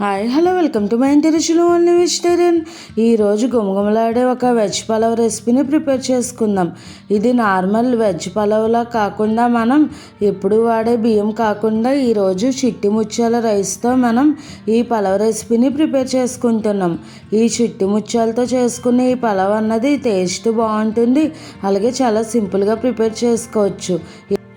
Hi hello welcome to my ఇంటర్వ్యూలో only vegetarian. ఈరోజు గుమగుమలాడే ఒక వెజ్ పలావ్ రెసిపీని ప్రిపేర్ చేసుకుందాం. ఇది నార్మల్ వెజ్ పలావ్లా కాకుండా మనం ఎప్పుడు వాడే బియ్యం కాకుండా ఈరోజు చిట్టి ముత్యాల రైస్తో మనం ఈ పలావ్ రెసిపీని ప్రిపేర్ చేసుకుంటున్నాం. ఈ చిట్టి ముత్యాలతో చేసుకునే ఈ పలావ్ అన్నది టేస్ట్ బాగుంటుంది. అలాగే చాలా సింపుల్గా ప్రిపేర్ చేసుకోవచ్చు.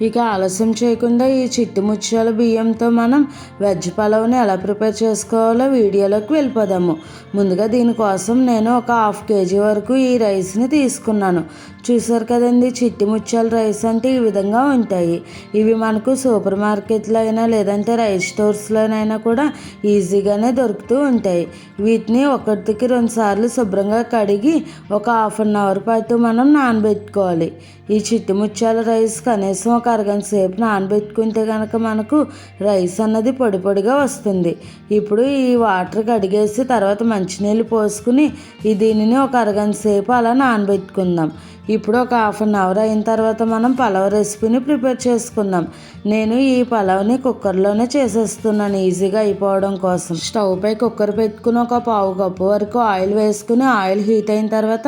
ఇక ఆలస్యం చేయకుండా ఈ చిట్టి ముత్యాల బియ్యంతో మనం వెజ్ పలావ్ని ఎలా ప్రిపేర్ చేసుకోవాలో వీడియోలోకి వెళ్ళిపోదాము. ముందుగా దీనికోసం నేను ఒక హాఫ్ కేజీ వరకు ఈ రైస్ని తీసుకున్నాను. చూసారు కదండి చిట్టి ముత్యాలు రైస్ అంటే ఈ విధంగా ఉంటాయి. ఇవి మనకు సూపర్ మార్కెట్లో అయినా లేదంటే రైస్ స్టోర్స్లోనైనా కూడా ఈజీగానే దొరుకుతూ ఉంటాయి. వీటిని ఒకటికి రెండు సార్లు శుభ్రంగా కడిగి ఒక హాఫ్ అన్ అవర్ పాటు మనం నానబెట్టుకోవాలి. ఈ చిట్టి ముత్యాల రైస్ కనీసం ఒక అరగంట సేపు నానబెట్టుకుంటే కనుక మనకు రైస్ అన్నది పొడి పొడిగా వస్తుంది. ఇప్పుడు ఈ వాటర్ కడిగేసి తర్వాత మంచినీళ్ళు పోసుకుని ఈ దీనిని ఒక అరగంట సేపు అలా నానబెట్టుకుందాం. ఇప్పుడు ఒక హాఫ్ అన్ అవర్ అయిన తర్వాత మనం పలావ్ రెసిపీని ప్రిపేర్ చేసుకుందాం. నేను ఈ పలావ్ని కుక్కర్లోనే చేసేస్తున్నాను ఈజీగా అయిపోవడం కోసం. స్టవ్ పై కుక్కర్ పెట్టుకుని ఒక పావు కప్పు వరకు ఆయిల్ వేసుకుని ఆయిల్ హీట్ అయిన తర్వాత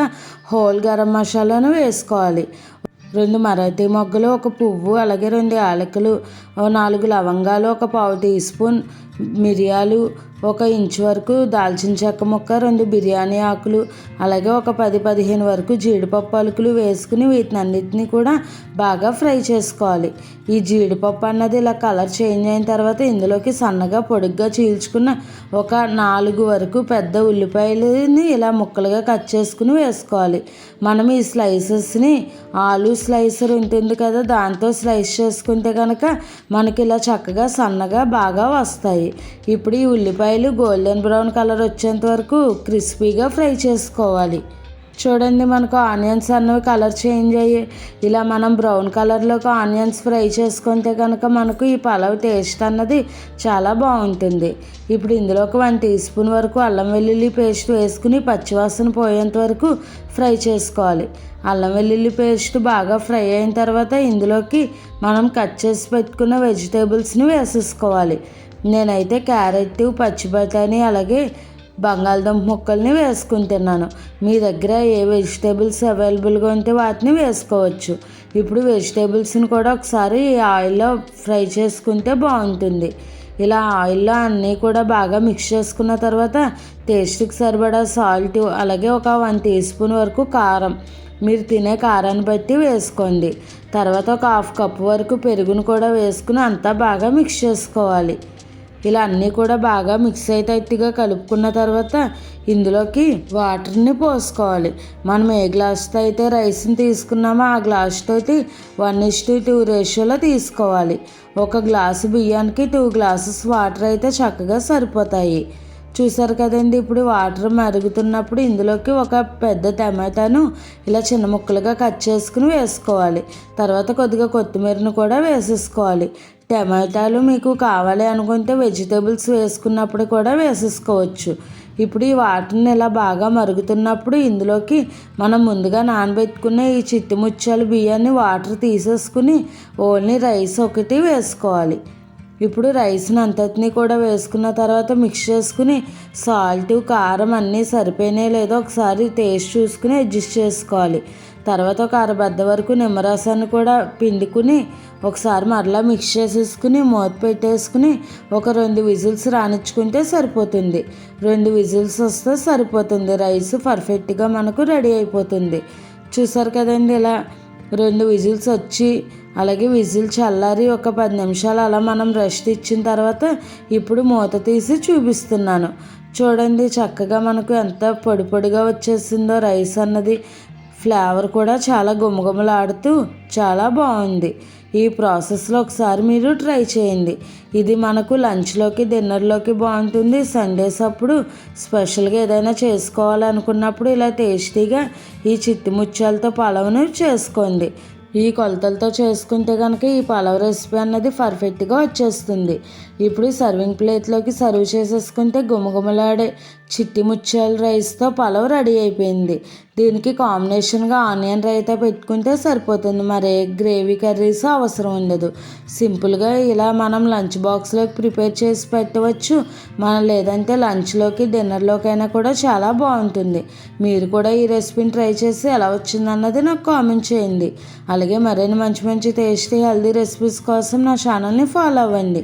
హోల్ గరం మసాలాను వేసుకోవాలి. రెండు మరాఠీ మొగ్గలు ఒక పువ్వు అలాగే రెండు యాలకులు నాలుగు లవంగాలు ఒక పావు టీ స్పూన్ మిరియాలు ఒక ఇంచు వరకు దాల్చిన చెక్క ముక్క రెండు బిర్యానీ ఆకులు అలాగే ఒక పది పదిహేను వరకు జీడిపప్పు అలుకులు వేసుకుని వీటిని అన్నిటిని కూడా బాగా ఫ్రై చేసుకోవాలి. ఈ జీడిపప్పు అన్నది ఇలా కలర్ చేంజ్ అయిన తర్వాత ఇందులోకి సన్నగా పొడుగ్గా చీల్చుకున్న ఒక నాలుగు వరకు పెద్ద ఉల్లిపాయలని ఇలా ముక్కలుగా కట్ చేసుకుని వేసుకోవాలి. మనం ఈ స్లైసెస్ని ఆలు స్లైసర్ ఉంటుంది కదా దాంతో స్లైస్ చేసుకుంటే కనుక మనకి ఇలా చక్కగా సన్నగా బాగా వస్తాయి. ఇప్పుడు ఈ ఉల్లిపాయలు గోల్డెన్ బ్రౌన్ కలర్ వచ్చేంత వరకు క్రిస్పీగా ఫ్రై చేసుకోవాలి. చూడండి మనకు ఆనియన్స్ అన్నవి కలర్ చేంజ్ అయ్యి ఇలా మనం బ్రౌన్ కలర్లోకి ఆనియన్స్ ఫ్రై చేసుకుంటే కనుక మనకు ఈ పలావ్ టేస్ట్ అన్నది చాలా బాగుంటుంది. ఇప్పుడు ఇందులోకి వన్ టీ స్పూన్ వరకు అల్లం వెల్లుల్లి పేస్ట్ వేసుకుని పచ్చివాసన పోయేంత వరకు ఫ్రై చేసుకోవాలి. అల్లం వెల్లుల్లి పేస్ట్ బాగా ఫ్రై అయిన తర్వాత ఇందులోకి మనం కట్ చేసి పెట్టుకున్న వెజిటేబుల్స్ని వేసేసుకోవాలి. నేనైతే క్యారెట్ పచ్చి బఠానీ అలాగే బంగాళదుంప ముక్కల్ని వేసుకుంటున్నాను మీ దగ్గర ఏ వెజిటేబుల్స్ అవైలబుల్గా ఉంటే వాటిని వేసుకోవచ్చు. ఇప్పుడు వెజిటేబుల్స్ని కూడా ఒకసారి ఆయిల్లో ఫ్రై చేసుకుంటే బాగుంటుంది. ఇలా ఆయిల్లో అన్నీ కూడా బాగా మిక్స్ చేసుకున్న తర్వాత టేస్ట్కి సరిపడా సాల్ట్ అలాగే ఒక వన్ టీ స్పూన్ వరకు కారం. మీరు తినే కారాన్ని బట్టి వేసుకోండి. తర్వాత ఒక హాఫ్ కప్ వరకు పెరుగును కూడా వేసుకుని అంతా బాగా మిక్స్ చేసుకోవాలి. ఇలా అన్నీ కూడా బాగా మిక్స్ అయ్యేటట్టుగా కలుపుకున్న తర్వాత ఇందులోకి వాటర్ని పోసుకోవాలి. మనం ఏ గ్లాస్తో అయితే రైస్ని తీసుకున్నామో ఆ గ్లాస్తో వన్ ఇస్ టు టూ రేషియోలో తీసుకోవాలి. ఒక గ్లాసు బియ్యానికి టూ గ్లాసెస్ వాటర్ అయితే చక్కగా సరిపోతాయి. చూసారు కదండి ఇప్పుడు వాటర్ మరుగుతున్నప్పుడు ఇందులోకి ఒక పెద్ద టమాటాను ఇలా చిన్న ముక్కలుగా కట్ చేసుకుని వేసుకోవాలి. తర్వాత కొద్దిగా కొత్తిమీరను కూడా వేసేసుకోవాలి. టమాటాలు మీకు కావాలి అనుకుంటే వెజిటేబుల్స్ వేసుకున్నప్పుడు కూడా వేసేసుకోవచ్చు. ఇప్పుడు ఈ వాటర్ని ఇలా బాగా మరుగుతున్నప్పుడు ఇందులోకి మనం ముందుగా నానబెట్టుకున్న ఈ చిట్టి బియ్యాన్ని వాటర్ తీసేసుకుని ఓన్లీ రైస్ ఒకటి వేసుకోవాలి. ఇప్పుడు రైస్ని అంతటిని కూడా వేసుకున్న తర్వాత మిక్స్ చేసుకుని సాల్ట్ కారం అన్నీ సరిపోయినాయి లేదో ఒకసారి టేస్ట్ చూసుకుని అడ్జస్ట్ చేసుకోవాలి. తర్వాత ఒక అరబద్ద వరకు నిమ్మరసాన్ని కూడా పిండుకుని ఒకసారి మరలా మిక్స్ చేసేసుకుని మూత పెట్టేసుకుని ఒక రెండు విజిల్స్ రానిచ్చుకుంటే సరిపోతుంది. రెండు విజిల్స్ వస్తే సరిపోతుంది. రైస్ పర్ఫెక్ట్గా మనకు రెడీ అయిపోతుంది. చూసారు కదండి ఇలా రెండు విజిల్స్ వచ్చి అలాగే విజిల్ చల్లారి ఒక పది నిమిషాలు అలా మనం రెస్ట్ ఇచ్చిన తర్వాత ఇప్పుడు మూత తీసి చూపిస్తున్నాను. చూడండి చక్కగా మనకు ఎంత పొడి పొడిగా వచ్చేసిందో రైస్ అన్నది. ఫ్లేవర్ కూడా చాలా గుమగుమలాడుతూ చాలా బాగుంది. ఈ ప్రాసెస్లో ఒకసారి మీరు ట్రై చేయండి. ఇది మనకు లంచ్లోకి డిన్నర్లోకి బాగుంటుంది. సండేస్ అప్పుడు స్పెషల్గా ఏదైనా చేసుకోవాలనుకున్నప్పుడు ఇలా టేస్టీగా ఈ చిట్టి ముత్యాలతో పలవను చేసుకోండి. ఈ కొలతలతో చేసుకుంటే కనుక ఈ పలావ్ రెసిపీ అన్నది పర్ఫెక్ట్గా వచ్చేస్తుంది. ఇప్పుడు సర్వింగ్ ప్లేట్లోకి సర్వ్ చేసేసుకుంటే గుమగుమలాడే చిట్టి ముత్యాల రైస్తో పలావ్ రెడీ అయిపోయింది. దీనికి కాంబినేషన్గా ఆనియన్ రైతా పెట్టుకుంటే సరిపోతుంది. మరే గ్రేవీ కర్రీస్ అవసరం ఉండదు. సింపుల్గా ఇలా మనం లంచ్ బాక్స్లోకి ప్రిపేర్ చేసి పెట్టవచ్చు. మనం లేదంటే లంచ్లోకి డిన్నర్లోకైనా కూడా చాలా బాగుంటుంది. మీరు కూడా ఈ రెసిపీని ట్రై చేసి ఎలా వచ్చిందన్నది నాకు కామెంట్ చేయండి. అలాగే మరిన్ని మంచి మంచి టేస్టీ హెల్దీ రెసిపీస్ కోసం నా ఛానల్ని ఫాలో అవ్వండి.